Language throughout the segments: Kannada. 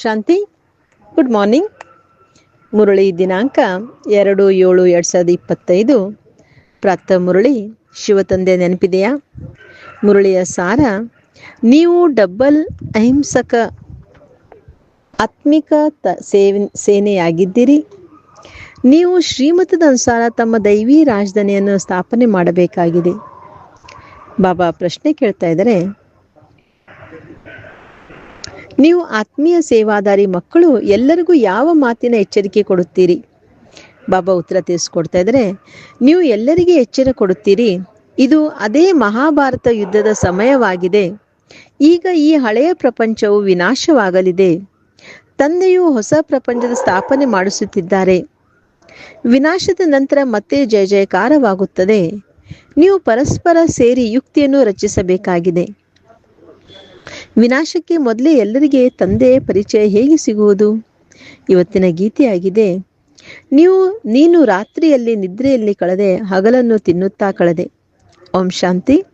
ಶಾಂತಿ. ಗುಡ್ ಮಾರ್ನಿಂಗ್ ಮುರಳಿ ದಿನಾಂಕ ಎರಡು ಏಳು ಎರಡು ಸಾವಿರದ ಇಪ್ಪತ್ತೈದು. ಪ್ರಾಪ್ತ ಮುರಳಿ ಶಿವತಂದೆ ನೆನಪಿದೆಯಾ? ಮುರಳಿಯ ಸಾರ, ನೀವು ಡಬ್ಬಲ್ ಅಹಿಂಸಕ ಆತ್ಮಿಕ ತ ಸೇವೆ, ಸೇನೆಯಾಗಿದ್ದೀರಿ. ನೀವು ಶ್ರೀಮತದ ಅನುಸಾರ ತಮ್ಮ ದೈವಿ ರಾಜಧಾನಿಯನ್ನು ಸ್ಥಾಪನೆ ಮಾಡಬೇಕಾಗಿದೆ. ಬಾಬಾ ಪ್ರಶ್ನೆ ಕೇಳ್ತಾ ಇದ್ದಾರೆ ನೀವು ಆತ್ಮೀಯ ಸೇವಾದಾರಿ ಮಕ್ಕಳು ಎಲ್ಲರಿಗೂ ಯಾವ ಮಾತಿನ ಎಚ್ಚರಿಕೆ ಕೊಡುತ್ತೀರಿ? ಬಾಬಾ ಉತ್ತರ ತಿಳಿಸ್ಕೊಡ್ತಾ ಇದ್ರೆ ನೀವು ಎಲ್ಲರಿಗೆ ಎಚ್ಚರ ಕೊಡುತ್ತೀರಿ. ಇದು ಅದೇ ಮಹಾಭಾರತ ಯುದ್ಧದ ಸಮಯವಾಗಿದೆ. ಈಗ ಈ ಹಳೆಯ ಪ್ರಪಂಚವು ವಿನಾಶವಾಗಲಿದೆ. ತಂದೆಯು ಹೊಸ ಪ್ರಪಂಚದ ಸ್ಥಾಪನೆ ಮಾಡಿಸುತ್ತಿದ್ದಾರೆ. ವಿನಾಶದ ನಂತರ ಮತ್ತೆ ಜಯ ಜಯಕಾರವಾಗುತ್ತದೆ. ನೀವು ಪರಸ್ಪರ ಸೇರಿ ಯುಕ್ತಿಯನ್ನು ರಚಿಸಬೇಕಾಗಿದೆ. ವಿನಾಶಕ್ಕೆ ಮೊದಲೇ ಎಲ್ಲರಿಗೆ ತಂದೆ ಪರಿಚಯ ಹೇಗೆ ಸಿಗುವುದು? ಇವತ್ತಿನ ಗೀತೆಯಾಗಿದೆ ನೀವು, ನೀನು ರಾತ್ರಿಯಲ್ಲಿ ನಿದ್ರೆಯಲ್ಲಿ ಕಳೆದೆ, ಹಗಲನ್ನು ತಿನ್ನುತ್ತಾ ಕಳೆದೆ. ಓಂ ಶಾಂತಿ.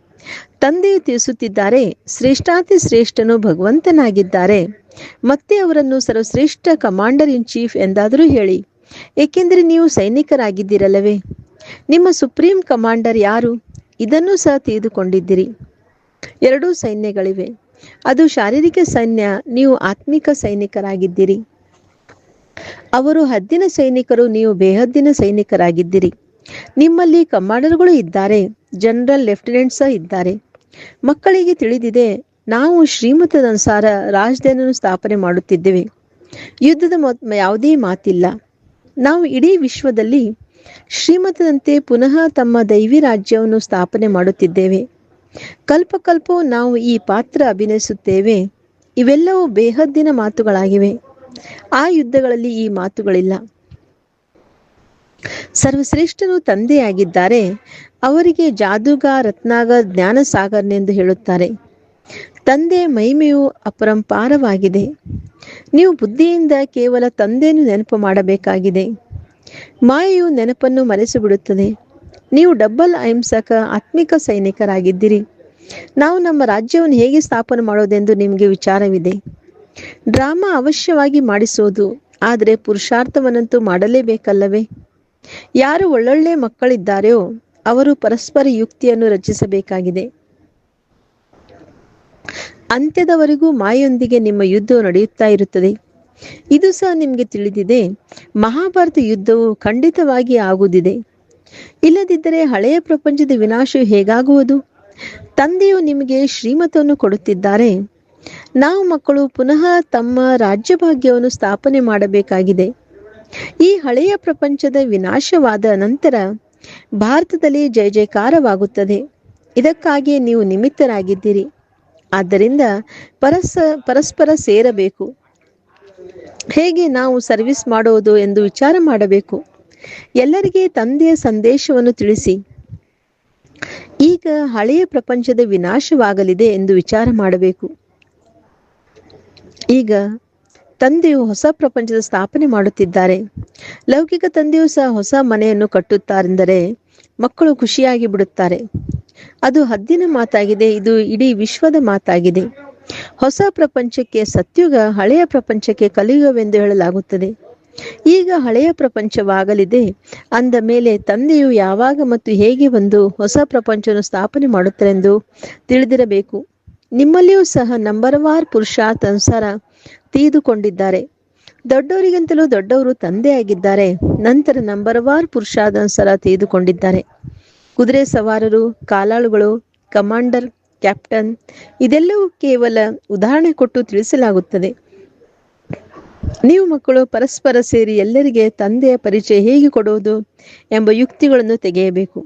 ತಂದೆ ತಿಳಿಸುತ್ತಿದ್ದಾರೆ, ಶ್ರೇಷ್ಠಾತಿ ಶ್ರೇಷ್ಠನು ಭಗವಂತನಾಗಿದ್ದಾರೆ. ಮತ್ತೆ ಅವರನ್ನು ಸರ್ವಶ್ರೇಷ್ಠ ಕಮಾಂಡರ್ ಇನ್ ಚೀಫ್ ಎಂದಾದರೂ ಹೇಳಿ. ಏಕೆಂದರೆ ನೀವು ಸೈನಿಕರಾಗಿದ್ದೀರಲ್ಲವೇ? ನಿಮ್ಮ ಸುಪ್ರೀಂ ಕಮಾಂಡರ್ ಯಾರು? ಇದನ್ನು ಸಹ ತಿಳಿದುಕೊಂಡಿದ್ದೀರಿ. ಎರಡೂ ಸೈನ್ಯಗಳಿವೆ. ಅದು ಶಾರೀರಿಕ ಸೈನ್ಯ, ನೀವು ಆತ್ಮಿಕ ಸೈನಿಕರಾಗಿದ್ದೀರಿ. ಅವರು ಹದ್ದಿನ ಸೈನಿಕರು, ನೀವು ಬೇಹದ್ದಿನ ಸೈನಿಕರಾಗಿದ್ದೀರಿ. ನಿಮ್ಮಲ್ಲಿ ಕಮಾಂಡರ್ಗಳು ಇದ್ದಾರೆ, ಜನರಲ್ ಲೆಫ್ಟಿನೆಂಟ್ ಸಹ ಇದ್ದಾರೆ. ಮಕ್ಕಳಿಗೆ ತಿಳಿದಿದೆ, ನಾವು ಶ್ರೀಮತದ ಅನುಸಾರ ರಾಜಧಾನಿಯನ್ನು ಸ್ಥಾಪನೆ ಮಾಡುತ್ತಿದ್ದೇವೆ. ಯುದ್ಧದ ಯಾವುದೇ ಮಾತಿಲ್ಲ. ನಾವು ಇಡೀ ವಿಶ್ವದಲ್ಲಿ ಶ್ರೀಮತದಂತೆ ಪುನಃ ತಮ್ಮ ದೈವಿ ರಾಜ್ಯವನ್ನು ಸ್ಥಾಪನೆ ಮಾಡುತ್ತಿದ್ದೇವೆ. ಕಲ್ಪ ಕಲ್ಪವು ನಾವು ಈ ಪಾತ್ರ ಅಭಿನಯಿಸುತ್ತೇವೆ. ಇವೆಲ್ಲವೂ ಬೇಹದ್ದಿನ ಮಾತುಗಳಾಗಿವೆ. ಆ ಯುದ್ಧಗಳಲ್ಲಿ ಈ ಮಾತುಗಳಿಲ್ಲ. ಸರ್ವಶ್ರೇಷ್ಠನು ತಂದೆಯಾಗಿದ್ದಾರೆ. ಅವರಿಗೆ ಜಾದೂಗ ರತ್ನಾಗ ಜ್ಞಾನ ಸಾಗರ್ನೆಂದು ಹೇಳುತ್ತಾರೆ. ತಂದೆ ಮಹಿಮೆಯು ಅಪರಂಪಾರವಾಗಿದೆ. ನೀವು ಬುದ್ಧಿಯಿಂದ ಕೇವಲ ತಂದೆಯನ್ನು ನೆನಪು ಮಾಡಬೇಕಾಗಿದೆ. ಮಾಯೆಯು ನೆನಪನ್ನು ಮರೆಸಿಬಿಡುತ್ತದೆ. ನೀವು ಡಬ್ಬಲ್ ಅಹಿಂಸಕ, ಆತ್ಮಿಕ ಸೈನಿಕರಾಗಿದ್ದೀರಿ. ನಾವು ನಮ್ಮ ರಾಜ್ಯವನ್ನು ಹೇಗೆ ಸ್ಥಾಪನೆ ಮಾಡೋದೆಂದು ನಿಮಗೆ ವಿಚಾರವಿದೆ. ಡ್ರಾಮಾ ಅವಶ್ಯವಾಗಿ ಮಾಡಿಸೋದು, ಆದರೆ ಪುರುಷಾರ್ಥವನ್ನಂತೂ ಮಾಡಲೇಬೇಕಲ್ಲವೇ? ಯಾರು ಒಳ್ಳೊಳ್ಳೆ ಮಕ್ಕಳಿದ್ದಾರೆಯೋ, ಅವರು ಪರಸ್ಪರ ಯುಕ್ತಿಯನ್ನು ರಚಿಸಬೇಕಾಗಿದೆ. ಅಂತ್ಯದವರೆಗೂ ಮಾಯೊಂದಿಗೆ ನಿಮ್ಮ ಯುದ್ಧವು ನಡೆಯುತ್ತಾ ಇರುತ್ತದೆ. ಇದು ಸಹ ನಿಮಗೆ ತಿಳಿದಿದೆ. ಮಹಾಭಾರತ ಯುದ್ಧವು ಖಂಡಿತವಾಗಿ ಆಗುವುದಿದೆ. ಇಲ್ಲದಿದ್ದರೆ ಹಳೆಯ ಪ್ರಪಂಚದ ವಿನಾಶ ಹೇಗಾಗುವುದು? ತಂದೆಯು ನಿಮಗೆ ಶ್ರೀಮತವನ್ನು ಕೊಡುತ್ತಿದ್ದಾರೆ. ನಾವು ಮಕ್ಕಳು ಪುನಃ ತಮ್ಮ ರಾಜ್ಯಭಾಗ್ಯವನ್ನು ಸ್ಥಾಪನೆ ಮಾಡಬೇಕಾಗಿದೆ. ಈ ಹಳೆಯ ಪ್ರಪಂಚದ ವಿನಾಶವಾದ ನಂತರ ಭಾರತದಲ್ಲಿ ಜಯ ಜಯಕಾರವಾಗುತ್ತದೆ. ಇದಕ್ಕಾಗಿ ನೀವು ನಿಮಿತ್ತರಾಗಿದ್ದೀರಿ. ಆದ್ದರಿಂದ ಪರಸ್, ಪರಸ್ಪರ ಸೇರಬೇಕು. ಹೇಗೆ ನಾವು ಸರ್ವಿಸ್ ಮಾಡುವುದು ಎಂದು ವಿಚಾರ ಮಾಡಬೇಕು. ಎಲ್ಲರಿಗೆ ತಂದೆಯ ಸಂದೇಶವನ್ನು ತಿಳಿಸಿ. ಈಗ ಹಳೆಯ ಪ್ರಪಂಚದ ವಿನಾಶವಾಗಲಿದೆ ಎಂದು ವಿಚಾರ ಮಾಡಬೇಕು. ಈಗ ತಂದೆಯು ಹೊಸ ಪ್ರಪಂಚದ ಸ್ಥಾಪನೆ ಮಾಡುತ್ತಿದ್ದಾರೆ. ಲೌಕಿಕ ತಂದೆಯು ಸಹ ಹೊಸ ಮನೆಯನ್ನು ಕಟ್ಟುತ್ತಾರೆಂದರೆ ಮಕ್ಕಳು ಖುಷಿಯಾಗಿ ಬಿಡುತ್ತಾರೆ. ಅದು ಹದ್ದಿನ ಮಾತಾಗಿದೆ, ಇದು ಇಡೀ ವಿಶ್ವದ ಮಾತಾಗಿದೆ. ಹೊಸ ಪ್ರಪಂಚಕ್ಕೆ ಸತ್ಯುಗ ಹಳೆಯ ಪ್ರಪಂಚಕ್ಕೆ ಕಲಿಯುಗವೆಂದು ಹೇಳಲಾಗುತ್ತದೆ. ಈಗ ಹಳೆಯ ಪ್ರಪಂಚವಾಗಲಿದೆ. ಅಂದ ಮೇಲೆ ತಂದೆಯು ಯಾವಾಗ ಮತ್ತು ಹೇಗೆ ಬಂದು ಹೊಸ ಪ್ರಪಂಚವನ್ನು ಸ್ಥಾಪನೆ ಮಾಡುತ್ತಾರೆಂದು ತಿಳಿದಿರಬೇಕು. ನಿಮ್ಮಲ್ಲಿಯೂ ಸಹ ನಂಬರ್ ವಾರ್ ಪುರುಷಾರ್ಥ ಅನುಸಾರ ತೀದುಕೊಂಡಿದ್ದಾರೆ. ದೊಡ್ಡವರಿಗಿಂತಲೂ ದೊಡ್ಡವರು ತಂದೆಯಾಗಿದ್ದಾರೆ. ನಂತರ ನಂಬರ್ ವಾರ್ ಪುರುಷಾರ್ಥ ಅನುಸಾರ ತಿಳಿದುಕೊಂಡಿದ್ದಾರೆ ಕುದುರೆ ಸವಾರರು, ಕಾಲಾಳುಗಳು, ಕಮಾಂಡರ್, ಕ್ಯಾಪ್ಟನ್ ಇದೆಲ್ಲವೂ ಕೇವಲ ಉದಾಹರಣೆ ಕೊಟ್ಟು ತಿಳಿಸಲಾಗುತ್ತದೆ. ನೀವು ಮಕ್ಕಳು ಪರಸ್ಪರ ಸೇರಿ ಎಲ್ಲರಿಗೆ ತಂದೆಯ ಪರಿಚಯ ಹೇಗೆ ಕೊಡುವುದು ಎಂಬ ಯುಕ್ತಿಗಳನ್ನು ತೆಗೆಯಬೇಕು.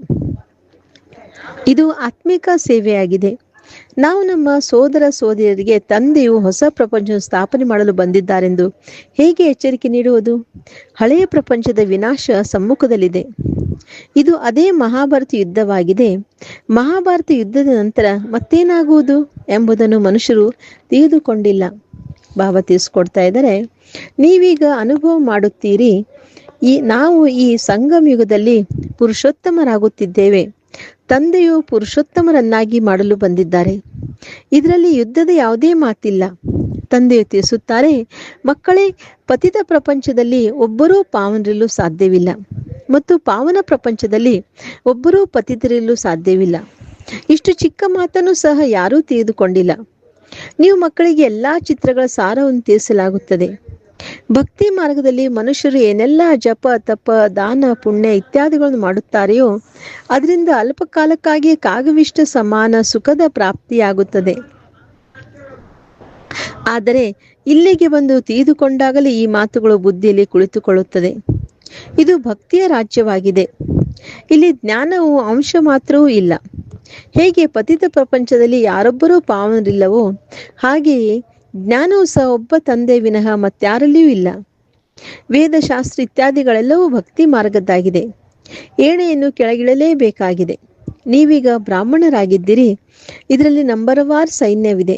ಇದು ಆತ್ಮಿಕ ಸೇವೆಯಾಗಿದೆ. ನಾವು ನಮ್ಮ ಸೋದರ ಸೋದರಿಯರಿಗೆ ತಂದೆಯು ಹೊಸ ಪ್ರಪಂಚ ಸ್ಥಾಪನೆ ಮಾಡಲು ಬಂದಿದ್ದಾರೆಂದು ಹೇಗೆ ಎಚ್ಚರಿಕೆ ನೀಡುವುದು? ಹಳೆಯ ಪ್ರಪಂಚದ ವಿನಾಶ ಸಮ್ಮುಖದಲ್ಲಿದೆ. ಇದು ಅದೇ ಮಹಾಭಾರತ ಯುದ್ಧವಾಗಿದೆ. ಮಹಾಭಾರತ ಯುದ್ಧದ ನಂತರ ಮತ್ತೇನಾಗುವುದು ಎಂಬುದನ್ನು ಮನುಷ್ಯರು ತಿಳಿದುಕೊಂಡಿಲ್ಲ. ಬಾಬಾ ತಿಳಿಸ್ಕೊಡ್ತಾ ಇದ್ದಾರೆ. ನೀವೀಗ ಅನುಭವ ಮಾಡುತ್ತೀರಿ. ಈ, ನಾವು ಈ ಸಂಗಮ ಯುಗದಲ್ಲಿ ಪುರುಷೋತ್ತಮರಾಗುತ್ತಿದ್ದೇವೆ. ತಂದೆಯು ಪುರುಷೋತ್ತಮರನ್ನಾಗಿ ಮಾಡಲು ಬಂದಿದ್ದಾರೆ. ಇದರಲ್ಲಿ ಯುದ್ಧದ ಯಾವುದೇ ಮಾತಿಲ್ಲ. ತಂದೆಯು ತಿಳಿಸುತ್ತಾರೆ, ಮಕ್ಕಳೇ, ಪತಿತ ಪ್ರಪಂಚದಲ್ಲಿ ಒಬ್ಬರೂ ಪಾವನರಿಲು ಸಾಧ್ಯವಿಲ್ಲ ಮತ್ತು ಪಾವನ ಪ್ರಪಂಚದಲ್ಲಿ ಒಬ್ಬರೂ ಪತಿತರಿರಲು ಸಾಧ್ಯವಿಲ್ಲ. ಇಷ್ಟು ಚಿಕ್ಕ ಮಾತನ್ನು ಸಹ ಯಾರೂ ತಿಳಿದುಕೊಂಡಿಲ್ಲ. ನೀವು ಮಕ್ಕಳಿಗೆ ಎಲ್ಲಾ ಚಿತ್ರಗಳ ಸಾರವನ್ನು ತಿಳಿಸಲಾಗುತ್ತದೆ ಭಕ್ತಿ ಮಾರ್ಗದಲ್ಲಿ ಮನುಷ್ಯರು ಏನೆಲ್ಲ ಜಪ, ತಪ, ದಾನ, ಪುಣ್ಯ ಇತ್ಯಾದಿಗಳನ್ನು ಮಾಡುತ್ತಾರೆಯೋ, ಅದರಿಂದ ಅಲ್ಪ ಕಾಲಕ್ಕಾಗಿ ಕಾಗವಿಷ್ಟ ಸಮಾನ ಸುಖದ ಪ್ರಾಪ್ತಿಯಾಗುತ್ತದೆ. ಆದರೆ ಇಲ್ಲಿಗೆ ಬಂದು ತೀದುಕೊಂಡಾಗಲೇ ಈ ಮಾತುಗಳು ಬುದ್ಧಿಯಲ್ಲಿ ಕುಳಿತುಕೊಳ್ಳುತ್ತದೆ. ಇದು ಭಕ್ತಿಯ ರಾಜ್ಯವಾಗಿದೆ. ಇಲ್ಲಿ ಜ್ಞಾನವು ಅಂಶ ಮಾತ್ರವೂ ಇಲ್ಲ. ಹೇಗೆ ಪತಿತ ಪ್ರಪಂಚದಲ್ಲಿ ಯಾರೊಬ್ಬರೂ ಪಾವನರಿಲ್ಲವೋ, ಹಾಗೆಯೇ ಜ್ಞಾನವು ಸಹ ಒಬ್ಬ ತಂದೆ ವಿನಃ ಮತ್ಯಾರಲ್ಲಿಯೂ ಇಲ್ಲ. ವೇದಶಾಸ್ತ್ರ ಇತ್ಯಾದಿಗಳೆಲ್ಲವೂ ಭಕ್ತಿ ಮಾರ್ಗದ್ದಾಗಿದೆ. ಏಣೆಯನ್ನು ಕೆಳಗಿಳಲೇಬೇಕಾಗಿದೆ ನೀವೀಗ ಬ್ರಾಹ್ಮಣರಾಗಿದ್ದೀರಿ. ಇದರಲ್ಲಿ ನಂಬರವಾರ್ ಸೈನ್ಯವಿದೆ.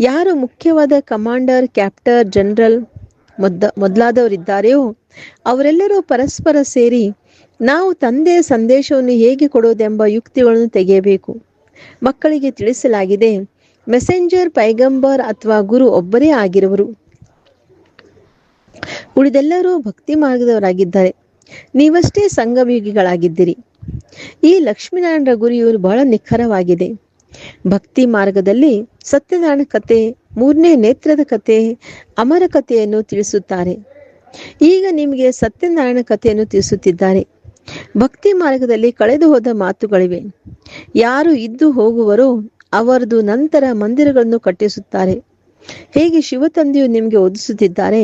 ಯಾರು ಮುಖ್ಯವಾದ ಕಮಾಂಡರ್, ಕ್ಯಾಪ್ಟರ್, ಜನರಲ್ ಮೊದ್ದ ಮೊದಲಾದವರಿದ್ದಾರೆಯೋ, ಅವರೆಲ್ಲರೂ ಪರಸ್ಪರ ಸೇರಿ ನಾವು ತಂದೆಯ ಸಂದೇಶವನ್ನು ಹೇಗೆ ಕೊಡೋದೆಂಬ ಯುಕ್ತಿಗಳನ್ನು ತೆಗೆಯಬೇಕು. ಮಕ್ಕಳಿಗೆ ತಿಳಿಸಲಾಗಿದೆ ಮೆಸೆಂಜರ್ ಪೈಗಂಬರ್ ಅಥವಾ ಗುರು ಒಬ್ಬರೇ ಆಗಿರುವರು. ಉಳಿದೆಲ್ಲರೂ ಭಕ್ತಿ ಮಾರ್ಗದವರಾಗಿದ್ದಾರೆ. ನೀವಷ್ಟೇ ಸಂಗಮಯುಗಿಗಳಾಗಿದ್ದೀರಿ ಈ ಲಕ್ಷ್ಮೀನಾರಾಯಣರ ಗುರಿಯು ಬಹಳ ನಿಖರವಾಗಿದೆ. ಭಕ್ತಿ ಮಾರ್ಗದಲ್ಲಿ ಸತ್ಯನಾರಾಯಣ ಕತೆ ಮೂರನೇ ನೇತ್ರದ ಕತೆ ಅಮರ ಕಥೆಯನ್ನು ತಿಳಿಸುತ್ತಾರೆ. ಈಗ ನಿಮಗೆ ಸತ್ಯನಾರಾಯಣ ಕಥೆಯನ್ನು ತಿಳಿಸುತ್ತಿದ್ದಾರೆ. ಭಕ್ತಿ ಮಾರ್ಗದಲ್ಲಿ ಕಳೆದು ಹೋದ ಮಾತುಗಳಿವೆ. ಯಾರು ಇದ್ದು ಹೋಗುವರೋ ಅವರದು ನಂತರ ಮಂದಿರಗಳನ್ನು ಕಟ್ಟಿಸುತ್ತಾರೆ. ಹೇಗೆ ಶಿವತಂದೆಯು ನಿಮಗೆ ಒದಿಸುತ್ತಿದ್ದಾರೆ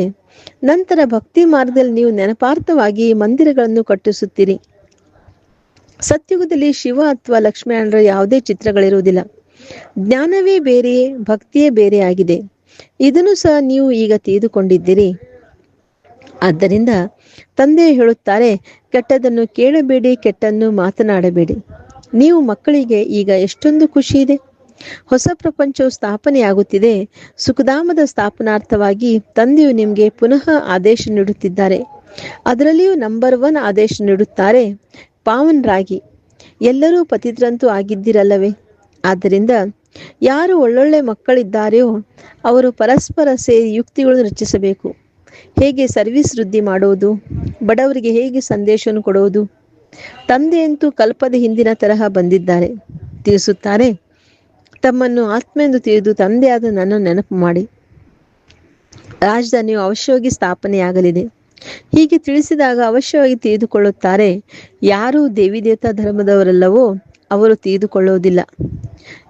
ನಂತರ ಭಕ್ತಿ ಮಾರ್ಗದಲ್ಲಿ ನೀವು ನೆನಪಾರ್ಥವಾಗಿ ಮಂದಿರಗಳನ್ನು ಕಟ್ಟಿಸುತ್ತೀರಿ. ಸತ್ಯುಗದಲ್ಲಿ ಶಿವ ಅಥವಾ ಲಕ್ಷ್ಮೀನಾರಾಯಣರ ಯಾವುದೇ ಚಿತ್ರಗಳಿರುವುದಿಲ್ಲ. ಜ್ಞಾನವೇ ಬೇರೆಯೇ ಭಕ್ತಿಯೇ ಬೇರೆ ಆಗಿದೆ. ಇದನ್ನು ಸಹ ನೀವು ಈಗ ತಿಳಿದುಕೊಂಡಿದ್ದೀರಿ. ಆದ್ದರಿಂದ ತಂದೆ ಹೇಳುತ್ತಾರೆ ಕೆಟ್ಟದನ್ನು ಕೇಳಬೇಡಿ, ಕೆಟ್ಟನ್ನು ಮಾತನಾಡಬೇಡಿ. ನೀವು ಮಕ್ಕಳಿಗೆ ಈಗ ಎಷ್ಟೊಂದು ಖುಷಿ ಇದೆ. ಹೊಸ ಪ್ರಪಂಚವು ಸ್ಥಾಪನೆಯಾಗುತ್ತಿದೆ. ಸುಖಧಾಮದ ಸ್ಥಾಪನಾರ್ಥವಾಗಿ ತಂದೆಯು ನಿಮಗೆ ಪುನಃ ಆದೇಶ ನೀಡುತ್ತಿದ್ದಾರೆ. ಅದರಲ್ಲಿಯೂ ನಂಬರ್ ಒನ್ ಆದೇಶ ನೀಡುತ್ತಾರೆ, ಪಾವನರಾಗಿ. ಎಲ್ಲರೂ ಪತಿದ್ರಂತೂ ಆಗಿದ್ದಿರಲ್ಲವೇ? ಆದ್ದರಿಂದ ಯಾರು ಒಳ್ಳೊಳ್ಳೆ ಮಕ್ಕಳಿದ್ದಾರೆಯೋ, ಅವರು ಪರಸ್ಪರ ಸೇರಿ ಯುಕ್ತಿಗಳನ್ನು ರಚಿಸಬೇಕು. ಹೇಗೆ ಸರ್ವಿಸ್ ವೃದ್ಧಿ ಮಾಡುವುದು? ಬಡವರಿಗೆ ಹೇಗೆ ಸಂದೇಶವನ್ನು ಕೊಡುವುದು? ತಂದೆಯಂತೂ ಕಲ್ಪದ ಹಿಂದಿನ ತರಹ ಬಂದಿದ್ದಾರೆ ತಿಳಿಸುತ್ತಾರೆ, ತಮ್ಮನ್ನು ಆತ್ಮ ಎಂದು ತಿಳಿದು ತಂದೆಯಾದ ನನ್ನ ನೆನಪು ಮಾಡಿ. ರಾಜಧಾನಿಯು ಅವಶ್ಯವಾಗಿ ಸ್ಥಾಪನೆಯಾಗಲಿದೆ. ಹೀಗೆ ತಿಳಿಸಿದಾಗ ಅವಶ್ಯವಾಗಿ ತಿಳಿದುಕೊಳ್ಳುತ್ತಾರೆ, ಯಾರು ದೇವಿ ದೇವತಾ ಧರ್ಮದವರಲ್ಲವೋ ಅವರು ತಿಳಿದುಕೊಳ್ಳುವುದಿಲ್ಲ.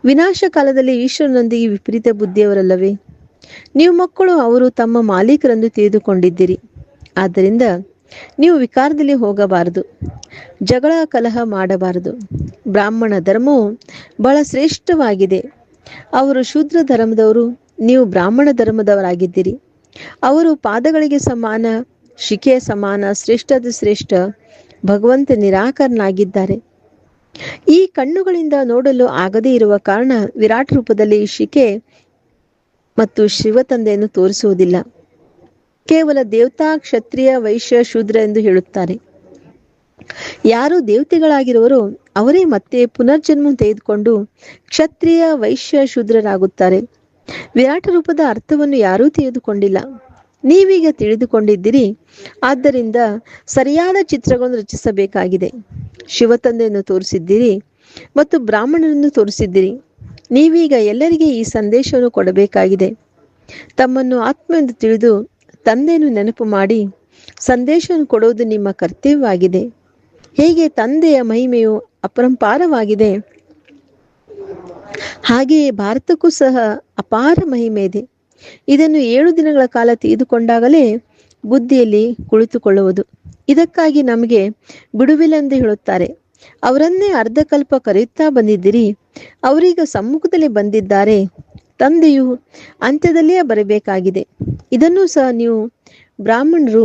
ವಿನಾಶ ಕಾಲದಲ್ಲಿ ಈಶ್ವರನೊಂದಿಗೆ ವಿಪರೀತ ಬುದ್ಧಿಯವರಲ್ಲವೇ? ನೀವು ಮಕ್ಕಳು, ಅವರು ತಮ್ಮ ಮಾಲೀಕರೆಂದು ತಿಳಿದುಕೊಂಡಿದ್ದೀರಿ. ಆದ್ದರಿಂದ ನೀವು ವಿಕಾರದಲ್ಲಿ ಹೋಗಬಾರದು. ಜಗಳ, ಕಲಹ ಮಾಡಬಾರದು. ಬ್ರಾಹ್ಮಣ ಧರ್ಮವು ಬಹಳ ಶ್ರೇಷ್ಠವಾಗಿದೆ. ಅವರು ಶೂದ್ರ ಧರ್ಮದವರು, ನೀವು ಬ್ರಾಹ್ಮಣ ಧರ್ಮದವರಾಗಿದ್ದೀರಿ. ಅವರು ಪಾದಗಳಿಗೆ ಸಮಾನ, ಶಿಖೆಯ ಸಮಾನ, ಶ್ರೇಷ್ಠದ ಶ್ರೇಷ್ಠ, ಭಗವಂತ ನಿರಾಕರನಾಗಿದ್ದಾರೆ. ಈ ಕಣ್ಣುಗಳಿಂದ ನೋಡಲು ಆಗದೇ ಇರುವ ಕಾರಣ ವಿರಾಟ್ ರೂಪದಲ್ಲಿ ಶಿಕೆ ಮತ್ತು ಶಿವತಂದೆಯನ್ನು ತೋರಿಸುವುದಿಲ್ಲ. ಕೇವಲ ದೇವತಾ ಕ್ಷತ್ರಿಯ ವೈಶ್ಯ ಶೂದ್ರ ಎಂದು ಹೇಳುತ್ತಾರೆ. ಯಾರು ದೇವತೆಗಳಾಗಿರುವರೋ ಅವರೇ ಮತ್ತೆ ಪುನರ್ಜನ್ಮ ತೆಗೆದುಕೊಂಡು ಕ್ಷತ್ರಿಯ ವೈಶ್ಯ ಶೂದ್ರರಾಗುತ್ತಾರೆ. ವಿರಾಟ ರೂಪದ ಅರ್ಥವನ್ನು ಯಾರೂ ತಿಳಿದುಕೊಂಡಿಲ್ಲ. ನೀವೀಗ ತಿಳಿದುಕೊಂಡಿದ್ದೀರಿ. ಆದ್ದರಿಂದ ಸರಿಯಾದ ಚಿತ್ರಗಳನ್ನು ರಚಿಸಬೇಕಾಗಿದೆ. ಶಿವತಂದೆಯನ್ನು ತೋರಿಸಿದ್ದೀರಿ ಮತ್ತು ಬ್ರಾಹ್ಮಣರನ್ನು ತೋರಿಸಿದ್ದೀರಿ. ನೀವೀಗ ಎಲ್ಲರಿಗೆ ಈ ಸಂದೇಶವನ್ನು ಕೊಡಬೇಕಾಗಿದೆ. ತಮ್ಮನ್ನು ಆತ್ಮ ಎಂದು ತಿಳಿದು ತಂದೆಯನ್ನು ನೆನಪು ಮಾಡಿ ಸಂದೇಶವನ್ನು ಕೊಡುವುದು ನಿಮ್ಮ ಕರ್ತವ್ಯವಾಗಿದೆ. ಹೇಗೆ ತಂದೆಯ ಮಹಿಮೆಯು ಅಪರಂಪಾರವಾಗಿದೆ. ಹಾಗೆಯೇ ಭಾರತಕ್ಕೂ ಸಹ ಅಪಾರ ಮಹಿಮೆ ಇದೆ. ಇದನ್ನು ಏಳು ದಿನಗಳ ಕಾಲ ತೆಗೆದುಕೊಂಡಾಗಲೇ ಬುದ್ಧಿಯಲ್ಲಿ ಕುಳಿತುಕೊಳ್ಳುವುದು. ಇದಕ್ಕಾಗಿ ನಮಗೆ ಬಿಡುವಿಲೆಂದು ಹೇಳುತ್ತಾರೆ. ಅವರನ್ನೇ ಅರ್ಧಕಲ್ಪ ಕರೆಯುತ್ತಾ ಬಂದಿದ್ದೀರಿ. ಅವರೀಗ ಸಮ್ಮುಖದಲ್ಲಿ ಬಂದಿದ್ದಾರೆ. ತಂದೆಯು ಅಂತ್ಯದಲ್ಲಿಯೇ ಬರಬೇಕಾಗಿದೆ. ಇದನ್ನು ಸಹ ನೀವು ಬ್ರಾಹ್ಮಣರು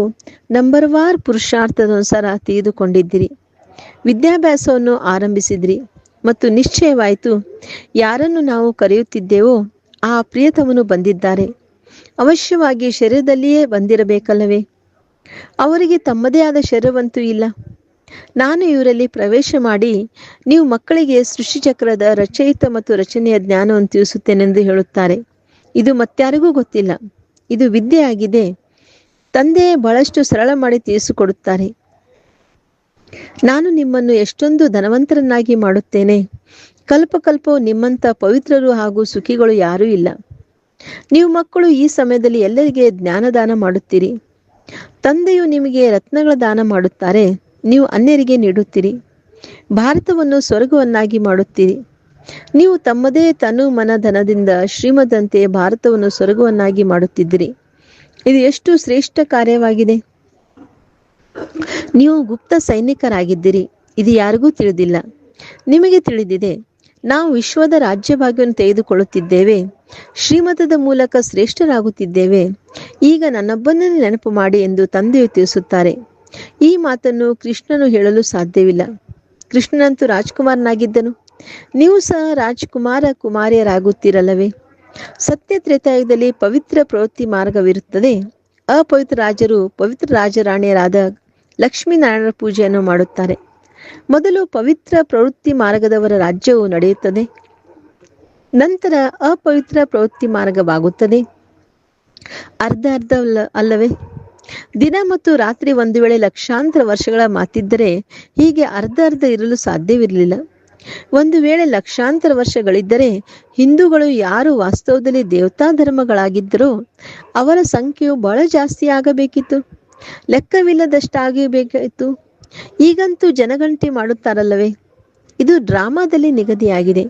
ನಂಬರ್ ವಾರ್ ಪುರುಷಾರ್ಥದನುಸಾರ ತೆಗೆದುಕೊಂಡಿದ್ದೀರಿ ವಿದ್ಯಾಭ್ಯಾಸವನ್ನು ಆರಂಭಿಸಿದ್ರಿ ಮತ್ತು ನಿಶ್ಚಯವಾಯಿತು. ಯಾರನ್ನು ನಾವು ಕರೆಯುತ್ತಿದ್ದೇವೋ ಆ ಪ್ರಿಯತಮನು ಬಂದಿದ್ದಾರೆ. ಅವಶ್ಯವಾಗಿ ಶರೀರದಲ್ಲಿಯೇ ಬಂದಿರಬೇಕಲ್ಲವೇ? ಅವರಿಗೆ ತಮ್ಮದೇ ಆದ ಶರೀರವಂತೂ ಇಲ್ಲ. ನಾನು ಇವರಲ್ಲಿ ಪ್ರವೇಶ ಮಾಡಿ ನೀವು ಮಕ್ಕಳಿಗೆ ಸೃಷ್ಟಿಚಕ್ರದ ರಚಯಿತ ಮತ್ತು ರಚನೆಯ ಜ್ಞಾನವನ್ನು ತಿಳಿಸುತ್ತೇನೆಂದು ಹೇಳುತ್ತಾರೆ. ಇದು ಮತ್ಯಾರಿಗೂ ಗೊತ್ತಿಲ್ಲ. ಇದು ವಿದ್ಯೆ ಆಗಿದೆ ತಂದೆ ಬಹಳಷ್ಟು ಸರಳ ಮಾಡಿ ತಿಳಿಸಿಕೊಡುತ್ತಾರೆ. ನಾನು ನಿಮ್ಮನ್ನು ಎಷ್ಟೊಂದು ಧನವಂತರನ್ನಾಗಿ ಮಾಡುತ್ತೇನೆ. ಕಲ್ಪಕಲ್ಪವು ನಿಮ್ಮಂಥ ಪವಿತ್ರರು ಹಾಗೂ ಸುಖಿಗಳು ಯಾರೂ ಇಲ್ಲ. ನೀವು ಮಕ್ಕಳು ಈ ಸಮಯದಲ್ಲಿ ಎಲ್ಲರಿಗೆ ಜ್ಞಾನದಾನ ಮಾಡುತ್ತೀರಿ. ತಂದೆಯು ನಿಮಗೆ ರತ್ನಗಳ ದಾನ ಮಾಡುತ್ತಾರೆ. ನೀವು ಅನ್ಯರಿಗೆ ನೀಡುತ್ತೀರಿ. ಭಾರತವನ್ನು ಸ್ವರ್ಗವನ್ನಾಗಿ ಮಾಡುತ್ತೀರಿ. ನೀವು ತಮ್ಮದೇ ತನು ಮನ ಧನದಿಂದ ಶ್ರೀಮದಂತೆ ಭಾರತವನ್ನು ಸ್ವರ್ಗವನ್ನಾಗಿ ಮಾಡುತ್ತಿದ್ದೀರಿ. ಇದು ಎಷ್ಟು ಶ್ರೇಷ್ಠ ಕಾರ್ಯವಾಗಿದೆ. ನೀವು ಗುಪ್ತ ಸೈನಿಕರಾಗಿದ್ದೀರಿ. ಇದು ಯಾರಿಗೂ ತಿಳಿದಿಲ್ಲ. ನಿಮಗೆ ತಿಳಿದಿದೆ, ನಾವು ವಿಶ್ವದ ರಾಜ್ಯಭಾಗ್ಯವನ್ನು ತೆಗೆದುಕೊಳ್ಳುತ್ತಿದ್ದೇವೆ. ಶ್ರೀಮತದ ಮೂಲಕ ಶ್ರೇಷ್ಠರಾಗುತ್ತಿದ್ದೇವೆ. ಈಗ ನನ್ನೊಬ್ಬನನ್ನು ನೆನಪು ಮಾಡಿ ಎಂದು ತಂದೆಯು ತಿಳಿಸುತ್ತಾರೆ. ಈ ಮಾತನ್ನು ಕೃಷ್ಣನು ಹೇಳಲು ಸಾಧ್ಯವಿಲ್ಲ. ಕೃಷ್ಣನಂತೂ ರಾಜ್ಕುಮಾರನಾಗಿದ್ದನು. ನೀವು ಸಹ ರಾಜ್ಕುಮಾರ ಕುಮಾರಿಯರಾಗುತ್ತೀರಲ್ಲವೇ? ಸತ್ಯ ತ್ರೇತಾಯುಗದಲ್ಲಿ ಪವಿತ್ರ ಪ್ರವೃತ್ತಿ ಮಾರ್ಗವಿರುತ್ತದೆ. ಅಪವಿತ್ರ ರಾಜರು ಪವಿತ್ರ ರಾಜರಾಣಿಯರಾದ ಲಕ್ಷ್ಮೀನಾರಾಯಣರ ಪೂಜೆಯನ್ನು ಮಾಡುತ್ತಾರೆ. ಮೊದಲು ಪವಿತ್ರ ಪ್ರವೃತ್ತಿ ಮಾರ್ಗದವರ ರಾಜ್ಯವು ನಡೆಯುತ್ತದೆ. ನಂತರ ಅಪವಿತ್ರ ಪ್ರವೃತ್ತಿ ಮಾರ್ಗವಾಗುತ್ತದೆ. ಅರ್ಧ ಅರ್ಧ ಅಲ್ಲ ಅಲ್ಲವೇ? ದಿನ ಮತ್ತು ರಾತ್ರಿ ಒಂದು ವೇಳೆ ಲಕ್ಷಾಂತರ ವರ್ಷಗಳ ಮಾತಿದ್ದರೆ ಹೀಗೆ ಅರ್ಧ ಅರ್ಧ ಇರಲು ಸಾಧ್ಯವಿರಲಿಲ್ಲ. ಒಂದು ವೇಳೆ ಲಕ್ಷಾಂತರ ವರ್ಷಗಳಿದ್ದರೆ ಹಿಂದೂಗಳು ಯಾರು ವಾಸ್ತವದಲ್ಲಿ ದೇವತಾ ಧರ್ಮಗಳಾಗಿದ್ದರೋ ಅವರ ಸಂಖ್ಯೆಯು ಬಹಳ ಜಾಸ್ತಿ ಆಗಬೇಕಿತ್ತು. ಲೆಕ್ಕವಿಲ್ಲದಷ್ಟಾಗಬೇಕಾಯಿತು ಈಗಂತೂ ಜನಗಂಟಿ ಮಾಡುತ್ತಾರಲ್ಲವೇ? ಇದು ಡ್ರಾಮಾದಲ್ಲಿ ನಿಗದಿಯಾಗಿದೆ.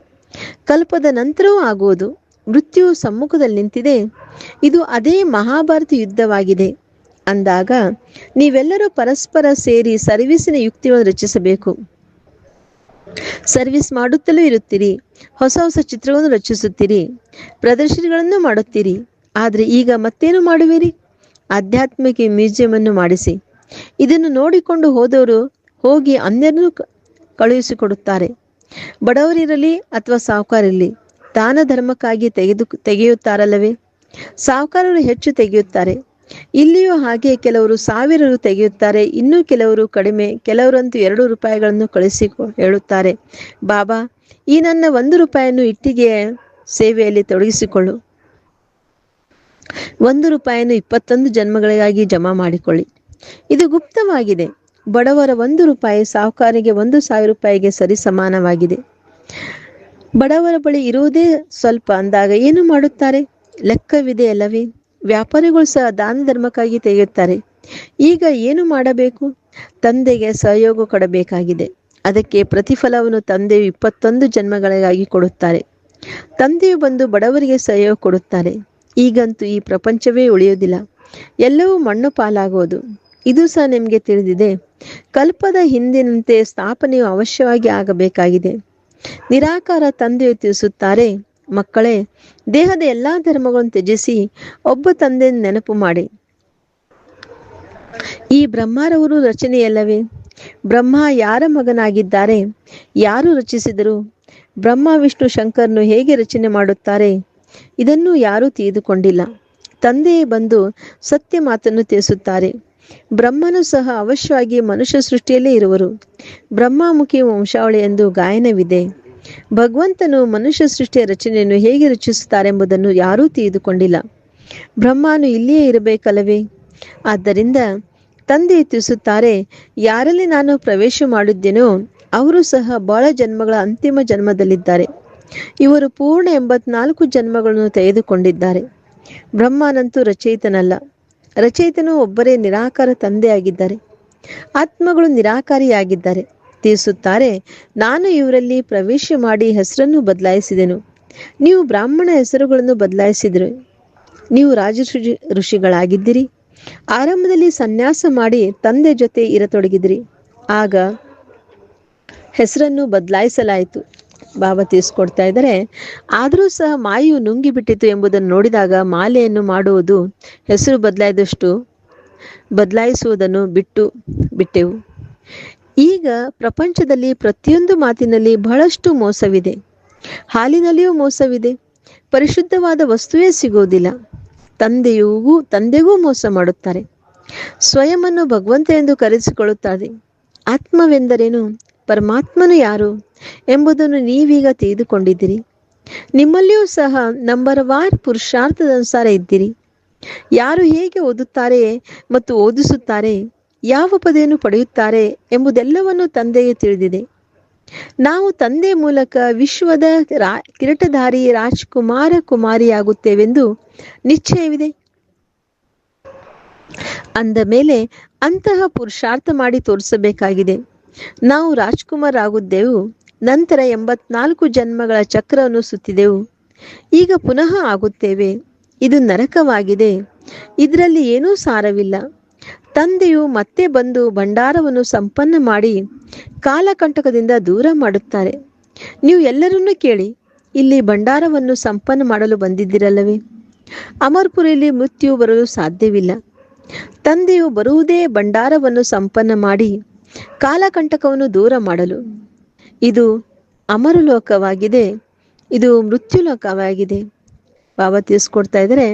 ಕಲ್ಪದ ನಂತರವೂ ಆಗುವುದು ಮೃತ್ಯು ಸಮ್ಮುಖದಲ್ಲಿ ನಿಂತಿದೆ. ಇದು ಅದೇ ಮಹಾಭಾರತ ಯುದ್ಧವಾಗಿದೆ. ಅಂದಾಗ, ನೀವೆಲ್ಲರೂ ಪರಸ್ಪರ ಸೇರಿ ಸರ್ವಿಸಿನ ಯುಕ್ತಿಯನ್ನು ರಚಿಸಬೇಕು. ಸರ್ವಿಸ್ ಮಾಡುತ್ತಲೂ ಇರುತ್ತೀರಿ, ಹೊಸ ಹೊಸ ಚಿತ್ರವನ್ನು ರಚಿಸುತ್ತೀರಿ, ಪ್ರದರ್ಶನಗಳನ್ನು ಮಾಡುತ್ತೀರಿ. ಆದರೆ ಈಗ ಮತ್ತೇನು ಮಾಡುವಿರಿ? ಆಧ್ಯಾತ್ಮಿಕ ಮ್ಯೂಸಿಯಂ ಅನ್ನು ಮಾಡಿಸಿ. ಇದನ್ನು ನೋಡಿಕೊಂಡು ಹೋದವರು ಹೋಗಿ ಅನ್ಯರನ್ನು ಕಳುಹಿಸಿಕೊಡುತ್ತಾರೆ. ಬಡವರಿರಲಿ ಅಥವಾ ಸಾಹುಕಾರಿರಲಿ ದಾನ ಧರ್ಮಕ್ಕಾಗಿ ತೆಗೆದು, ತೆಗೆಯುತ್ತಾರಲ್ಲವೇ? ಸಾಹುಕಾರರು ಹೆಚ್ಚು ತೆಗೆಯುತ್ತಾರೆ. ಇಲ್ಲಿಯೂ ಹಾಗೆ ಕೆಲವರು ಸಾವಿರ ರು ತೆಗೆಯುತ್ತಾರೆ, ಇನ್ನು ಕೆಲವರು ಕಡಿಮೆ, ಕೆಲವರಂತೂ ಎರಡು ರೂಪಾಯಿಗಳನ್ನು ಕಳಿಸಿ ಹೇಳುತ್ತಾರೆ. ಬಾಬಾ, ಈ ನನ್ನ ಒಂದು ರೂಪಾಯಿಯನ್ನು ಇಟ್ಟಿಗೆ ಸೇವೆಯಲ್ಲಿ ತೊಡಗಿಸಿಕೊಳ್ಳು. ಒಂದು ರೂಪಾಯಿಯನ್ನು ಇಪ್ಪತ್ತೊಂದು ಜನ್ಮಗಳಿಗಾಗಿ ಜಮಾ ಮಾಡಿಕೊಳ್ಳಿ. ಇದು ಗುಪ್ತವಾಗಿದೆ. ಬಡವರ ಒಂದು ರೂಪಾಯಿ ಸಾಹುಕಾರಿಗೆ ಒಂದು ಸಾವಿರ ರೂಪಾಯಿಗೆ ಸರಿ ಸಮಾನವಾಗಿದೆ ಬಡವರ ಬಳಿ ಇರುವುದೇ ಸ್ವಲ್ಪ ಅಂದಾಗ ಏನು ಮಾಡುತ್ತಾರೆ? ಲೆಕ್ಕವಿದೆ ಅಲ್ಲವೇ? ವ್ಯಾಪಾರಿಗಳು ಸಹ ದಾನ ಧರ್ಮಕ್ಕಾಗಿ ತೆಗೆಯುತ್ತಾರೆ. ಈಗ ಏನು ಮಾಡಬೇಕು? ತಂದೆಗೆ ಸಹಯೋಗ ಕೊಡಬೇಕಾಗಿದೆ. ಅದಕ್ಕೆ ಪ್ರತಿಫಲವನ್ನು ತಂದೆ ಇಪ್ಪತ್ತೊಂದು ಜನ್ಮಗಳಿಗಾಗಿ ಕೊಡುತ್ತಾರೆ. ತಂದೆಯು ಬಂದು ಬಡವರಿಗೆ ಸಹಯೋಗ ಕೊಡುತ್ತಾರೆ. ಈಗಂತೂ ಈ ಪ್ರಪಂಚವೇ ಉಳಿಯುವುದಿಲ್ಲ. ಎಲ್ಲವೂ ಮಣ್ಣು ಪಾಲಾಗುವುದು. ಇದು ಸಹ ನಿಮಗೆ ತಿಳಿದಿದೆ. ಕಲ್ಪದ ಹಿಂದಿನಂತೆ ಸ್ಥಾಪನೆಯು ಅವಶ್ಯವಾಗಿ ಆಗಬೇಕಾಗಿದೆ. ನಿರಾಕಾರ ತಂದೆಯು ತಿಳಿಸುತ್ತಾರೆ ಮಕ್ಕಳೇ, ದೇಹದ ಎಲ್ಲಾ ಧರ್ಮಗಳನ್ನು ತ್ಯಜಿಸಿ ಒಬ್ಬ ತಂದೆ ನೆನಪು ಮಾಡಿ. ಈ ಬ್ರಹ್ಮರವರು ರಚನೆಯಲ್ಲವೇ? ಬ್ರಹ್ಮ ಯಾರ ಮಗನಾಗಿದ್ದಾರೆ? ಯಾರು ರಚಿಸಿದರು? ಬ್ರಹ್ಮ, ವಿಷ್ಣು ಶಂಕರನು ಹೇಗೆ ರಚನೆ ಮಾಡುತ್ತಾರೆ? ಇದನ್ನು ಯಾರೂ ತಿಳಿದುಕೊಂಡಿಲ್ಲ. ತಂದೆಯೇ ಬಂದು ಸತ್ಯ ಮಾತನ್ನು ತಿಳಿಸುತ್ತಾರೆ. ಬ್ರಹ್ಮನು ಸಹ ಅವಶ್ಯವಾಗಿ ಮನುಷ್ಯ ಸೃಷ್ಟಿಯಲ್ಲೇ ಇರುವರು. ಬ್ರಹ್ಮಾಮುಖಿ ವಂಶಾವಳಿ ಎಂದು ಗಾಯನವಿದೆ. ಭಗವಂತನು ಮನುಷ್ಯ ಸೃಷ್ಟಿಯ ರಚನೆಯನ್ನು ಹೇಗೆ ರಚಿಸುತ್ತಾರೆಂಬುದನ್ನು ಯಾರೂ ತಿಳಿದುಕೊಂಡಿಲ್ಲ. ಬ್ರಹ್ಮನು ಇಲ್ಲಿಯೇ ಇರಬೇಕಲ್ಲವೇ? ಆದ್ದರಿಂದ ತಂದೆ ತಿಳಿಸುತ್ತಾರೆ, ಯಾರಲ್ಲಿ ನಾನು ಪ್ರವೇಶ ಮಾಡಿದ್ದೇನೋ ಅವರು ಸಹ ಬಹಳ ಜನ್ಮಗಳ ಅಂತಿಮ ಜನ್ಮದಲ್ಲಿದ್ದಾರೆ. ಇವರು ಪೂರ್ಣ ಎಂಬತ್ನಾಲ್ಕು ಜನ್ಮಗಳನ್ನು ತೆಗೆದುಕೊಂಡಿದ್ದಾರೆ. ಬ್ರಹ್ಮನಂತೂ ರಚಯಿತನಲ್ಲ. ರಚಯಿತನು ಒಬ್ಬರೇ ನಿರಾಕಾರ ತಂದೆಯಾಗಿದ್ದಾರೆ. ಆತ್ಮಗಳು ನಿರಾಕಾರಿಯಾಗಿದ್ದಾರೆ. ತಿಳಿಸುತ್ತಾರೆ ನಾನು ಇವರಲ್ಲಿ ಪ್ರವೇಶ ಮಾಡಿ ಹೆಸರನ್ನು ಬದಲಾಯಿಸಿದೆನು. ನೀವು ಬ್ರಾಹ್ಮಣ ಹೆಸರುಗಳನ್ನು ಬದಲಾಯಿಸಿದ್ರು. ನೀವು ರಾಜ ಋಷಿ ಋಷಿಗಳಾಗಿದ್ದಿರಿ. ಆರಂಭದಲ್ಲಿ ಸನ್ಯಾಸ ಮಾಡಿ ತಂದೆ ಜೊತೆ ಇರತೊಡಗಿದ್ರಿ. ಆಗ ಹೆಸರನ್ನು ಬದಲಾಯಿಸಲಾಯಿತು. ಬಾಬಾ ತಿಳಿಸ್ಕೊಡ್ತಾ ಇದ್ದಾರೆ, ಆದರೂ ಸಹ ಮಾಯು ನುಂಗಿಬಿಟ್ಟಿತು ಎಂಬುದನ್ನು ನೋಡಿದಾಗ ಮಾಲೆಯನ್ನು ಮಾಡುವುದು, ಹೆಸರು ಬದಲಾಯಿದಷ್ಟು ಬದಲಾಯಿಸುವುದನ್ನು ಬಿಟ್ಟು ಬಿಟ್ಟೆವು. ಈಗ ಪ್ರಪಂಚದಲ್ಲಿ ಪ್ರತಿಯೊಂದು ಮಾತಿನಲ್ಲಿ ಬಹಳಷ್ಟು ಮೋಸವಿದೆ. ಹಾಲಿನಲ್ಲಿಯೂ ಮೋಸವಿದೆ. ಪರಿಶುದ್ಧವಾದ ವಸ್ತುವೇ ಸಿಗೋದಿಲ್ಲ ತಂದೆಯೂ ತಂದೆಗೂ ಮೋಸ ಮಾಡುತ್ತಾರೆ. ಸ್ವಯಂವನ್ನು ಭಗವಂತ ಎಂದು ಕರೆಸಿಕೊಳ್ಳುತ್ತಾರೆ. ಆತ್ಮವೆಂದರೇನು? ಪರಮಾತ್ಮನು ಯಾರು ಎಂಬುದನ್ನು ನೀವೀಗ ತಿಳಿದುಕೊಂಡಿದ್ದೀರಿ. ನಿಮ್ಮಲ್ಲಿಯೂ ಸಹ ನಂಬರ್ ವಾರ್ ಪುರುಷಾರ್ಥದನುಸಾರ ಇದ್ದೀರಿ. ಯಾರು ಹೇಗೆ ಓದುತ್ತಾರೆ ಮತ್ತು ಓದಿಸುತ್ತಾರೆ? ಯಾವ ಪದೆಯನ್ನು ಪಡೆಯುತ್ತಾರೆ ಎಂಬುದೆಲ್ಲವನ್ನು ತಂದೆಗೆ ತಿಳಿದಿದೆ. ನಾವು ತಂದೆ ಮೂಲಕ ವಿಶ್ವದ ರಾ, ಕಿರೀಟಧಾರಿ ರಾಜ್ಕುಮಾರ ಕುಮಾರಿಯಾಗುತ್ತೇವೆಂದು ನಿಶ್ಚಯವಿದೆ. ಅಂದ ಮೇಲೆ ಅಂತಹ ಪುರುಷಾರ್ಥ ಮಾಡಿ ತೋರಿಸಬೇಕಾಗಿದೆ. ನಾವು ರಾಜ್ಕುಮಾರ್ ಆಗುದ್ದೆವು ನಂತರ ಎಂಬತ್ನಾಲ್ಕು ಜನ್ಮಗಳ ಚಕ್ರವನ್ನು ಸುತ್ತಿದೆವು. ಈಗ ಪುನಃ ಆಗುತ್ತೇವೆ. ಇದು ನರಕವಾಗಿದೆ. ಇದರಲ್ಲಿ ಏನೂ ಸಾರವಿಲ್ಲ. ತಂದೆಯು ಮತ್ತೆ ಬಂದು ಭಂಡಾರವನ್ನು ಸಂಪನ್ನ ಮಾಡಿ ಕಾಲಕಂಟಕದಿಂದ ದೂರ ಮಾಡುತ್ತಾರೆ. ನೀವು ಎಲ್ಲರನ್ನೂ ಕೇಳಿ, ಇಲ್ಲಿ ಭಂಡಾರವನ್ನು ಸಂಪನ್ನ ಮಾಡಲು ಬಂದಿದ್ದಿರಲ್ಲವೇ? ಅಮರ್ಪುರಿಯಲ್ಲಿ ಮೃತ್ಯು ಬರಲು ಸಾಧ್ಯವಿಲ್ಲ. ತಂದೆಯು ಬರುವುದೇ ಭಂಡಾರವನ್ನು ಸಂಪನ್ನ ಮಾಡಿ ಕಾಲಕಂಟಕವನ್ನು ದೂರ ಮಾಡಲು. ಇದು ಅಮರಲೋಕವಾಗಿದೆ. ಇದು ಮೃತ್ಯುಲೋಕವಾಗಿದೆ. ಬಾಬಾ ತಿಳಿಸ್ಕೊಡ್ತಾ ಇದ್ದಾರೆ,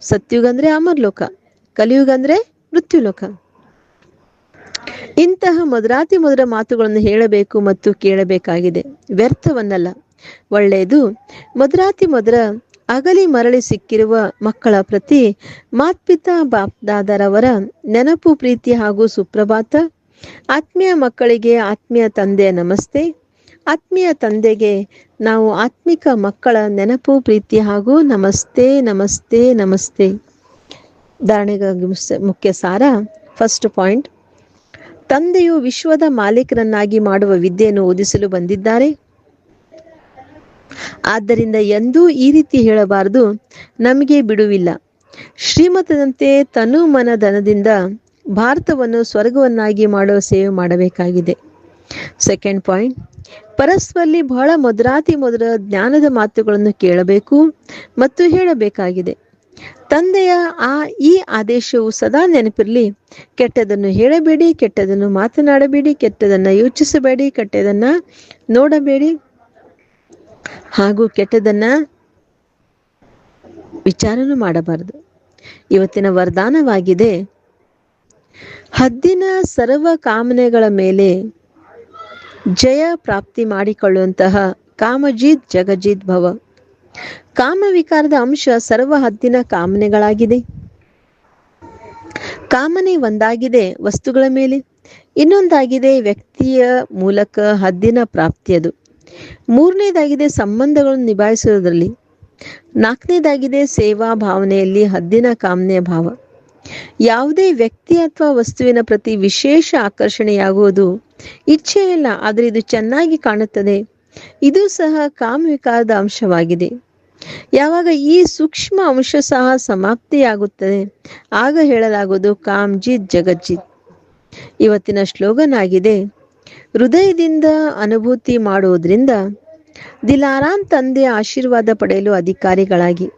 ಸತ್ಯುಗ ಅಂದರೆ ಅಮರ್ಲೋಕ, ಕಲಿಯುಗ ಅಂದ್ರೆ ಮೃತ್ಯುಲೋಕ. ಇಂತಹ ಮಧುರಾತಿ ಮಧುರ ಮಾತುಗಳನ್ನು ಹೇಳಬೇಕು ಮತ್ತು ಕೇಳಬೇಕಾಗಿದೆ. ವ್ಯರ್ಥವನ್ನಲ್ಲ. ಒಳ್ಳೆಯದು ಮಧುರಾತಿ ಮಧುರ ಅಗಲಿ ಮರಳಿ ಸಿಕ್ಕಿರುವ ಮಕ್ಕಳ ಪ್ರತಿ ಮಾತ್ಪಿತಾ ಬಾಪ್ದಾದರವರ ನೆನಪು, ಪ್ರೀತಿ ಹಾಗೂ ಸುಪ್ರಭಾತ. ಆತ್ಮೀಯ ಮಕ್ಕಳಿಗೆ ಆತ್ಮೀಯ ತಂದೆಯ ನಮಸ್ತೆ. ಆತ್ಮೀಯ ತಂದೆಗೆ ನಾವು ಆತ್ಮಿಕ ಮಕ್ಕಳ ನೆನಪು, ಪ್ರೀತಿ ಹಾಗೂ ನಮಸ್ತೆ ನಮಸ್ತೆ ನಮಸ್ತೆ. ಧಾರಣೆಗಾಗಿ ಮುಖ್ಯ ಸಾರ. ಫಸ್ಟ್ ಪಾಯಿಂಟ್ ತಂದೆಯು ವಿಶ್ವದ ಮಾಲೀಕರನ್ನಾಗಿ ಮಾಡುವ ವಿದ್ಯೆಯನ್ನು ಓದಿಸಲು ಬಂದಿದ್ದಾರೆ. ಆದ್ದರಿಂದ ಎಂದೂ ಈ ರೀತಿ ಹೇಳಬಾರದು, ನಮಗೆ ಬಿಡುವಿಲ್ಲ. ಶ್ರೀಮತದಂತೆ ತನು ಮನ ಧನದಿಂದ ಭಾರತವನ್ನು ಸ್ವರ್ಗವನ್ನಾಗಿ ಮಾಡುವ ಸೇವೆ ಮಾಡಬೇಕಾಗಿದೆ. ಸೆಕೆಂಡ್ ಪಾಯಿಂಟ್ ಪರಸ್ಪರಲ್ಲಿ ಬಹಳ ಮೊದಲಾತಿ ಮೊದಲ ಜ್ಞಾನದ ಮಾತುಗಳನ್ನು ಕೇಳಬೇಕು ಮತ್ತು ಹೇಳಬೇಕಾಗಿದೆ. ತಂದೆಯ ಆ ಈ ಆದೇಶವು ಸದಾ ನೆನಪಿರಲಿ. ಕೆಟ್ಟದನ್ನು ಹೇಳಬೇಡಿ ಕೆಟ್ಟದನ್ನು ಮಾತನಾಡಬೇಡಿ ಕೆಟ್ಟದನ್ನು ಯೋಚಿಸಬೇಡಿ ಕೆಟ್ಟದನ್ನ ನೋಡಬೇಡಿ. ಹಾಗೂ ಕೆಟ್ಟದನ್ನ ವಿಚಾರನೂ ಮಾಡಬಾರದು. ಇವತ್ತಿನ ವರದಾನವಾಗಿದೆ, ಹದ್ದಿನ ಸರ್ವ ಕಾಮನೆಗಳ ಮೇಲೆ ಜಯ ಪ್ರಾಪ್ತಿ ಮಾಡಿಕೊಳ್ಳುವಂತಹ ಕಾಮಜಿತ್ ಜಗಜಿತ್ ಭವ. ಕಾಮವಿಕಾರದ ಅಂಶ ಸರ್ವ ಹದ್ದಿನ ಕಾಮನೆಗಳಾಗಿದೆ. ಕಾಮನೆ ಒಂದಾಗಿದೆ ವಸ್ತುಗಳ ಮೇಲೆ, ಇನ್ನೊಂದಾಗಿದೆ ವ್ಯಕ್ತಿಯ ಮೂಲಕ ಹದ್ದಿನ ಪ್ರಾಪ್ತಿಯದು. ಮೂರನೇದಾಗಿದೆ ಸಂಬಂಧಗಳನ್ನು ನಿಭಾಯಿಸುವುದರಲ್ಲಿ, ನಾಲ್ಕನೇದಾಗಿದೆ ಸೇವಾ ಭಾವನೆಯಲ್ಲಿ ಹದ್ದಿನ ಕಾಮನೆಯ ಭಾವ. ಯಾವುದೇ ವ್ಯಕ್ತಿ ಅಥವಾ ವಸ್ತುವಿನ ಪ್ರತಿ ವಿಶೇಷ ಆಕರ್ಷಣೆಯಾಗುವುದು ಇಚ್ಛೆಯಲ್ಲ, ಆದರೆ ಇದು ಚೆನ್ನಾಗಿ ಕಾಣುತ್ತದೆ. ಇದು ಸಹ ಕಾಮವಿಕಾರದ ಅಂಶವಾಗಿದೆ. ಯಾವಾಗ ಈ ಸೂಕ್ಷ್ಮ ಅಂಶ ಸಹ ಸಮಾಪ್ತಿಯಾಗುತ್ತದೆ, ಆಗ ಹೇಳಲಾಗುವುದು ಕಾಮ್ಜಿತ್ ಜಗಜ್ಜಿತ್. ಇವತ್ತಿನ ಶ್ಲೋಗನ್ ಆಗಿದೆ ಹೃದಯದಿಂದ ಅನುಭೂತಿ ಮಾಡುವುದರಿಂದ ದಿಲಾರಾಮ್ ತಂದೆ ಆಶೀರ್ವಾದ ಪಡೆಯಲು ಅಧಿಕಾರಿಗಳಾಗಿ.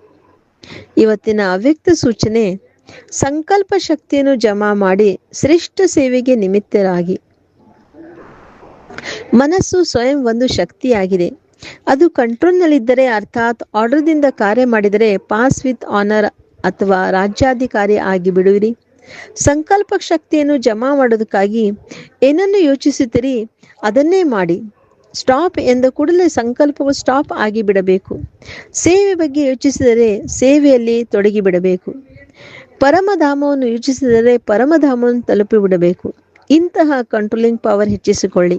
ಇವತ್ತಿನ ಅವ್ಯಕ್ತ ಸೂಚನೆ, ಸಂಕಲ್ಪ ಶಕ್ತಿಯನ್ನು ಜಮಾ ಮಾಡಿ ಶ್ರೇಷ್ಠ ಸೇವೆಗೆ ನಿಮಿತ್ತರಾಗಿ. ಮನಸ್ಸು ಸ್ವಯಂ ಒಂದು ಶಕ್ತಿಯಾಗಿದೆ. ಅದು ಕಂಟ್ರೋಲ್ನಲ್ಲಿದ್ದರೆ ಅರ್ಥಾತ್ ಆರ್ಡರ್ದಿಂದ ಕಾರ್ಯ ಮಾಡಿದರೆ ಪಾಸ್ ವಿತ್ ಆನರ್ ಅಥವಾ ರಾಜ್ಯಾಧಿಕಾರಿ ಆಗಿ ಬಿಡುವಿರಿ. ಸಂಕಲ್ಪ ಶಕ್ತಿಯನ್ನು ಜಮಾ ಮಾಡೋದಕ್ಕಾಗಿ ಏನನ್ನು ಯೋಚಿಸುತ್ತೀರಿ? ಅದನ್ನೇ ಮಾಡಿ. ಸ್ಟಾಪ್ ಎಂದ ಕೂಡಲೇ ಸಂಕಲ್ಪವು ಸ್ಟಾಪ್ ಆಗಿ ಬಿಡಬೇಕು. ಸೇವೆ ಬಗ್ಗೆ ಯೋಚಿಸಿದರೆ ಸೇವೆಯಲ್ಲಿ ತೊಡಗಿ ಬಿಡಬೇಕು. ಪರಮಧಾಮವನ್ನು ಯೋಚಿಸಿದರೆ ಪರಮಧಾಮವನ್ನು ತಲುಪಿ ಬಿಡಬೇಕು. ಇಂತಹ ಕಂಟ್ರೋಲಿಂಗ್ ಪವರ್ ಹೆಚ್ಚಿಸಿಕೊಳ್ಳಿ.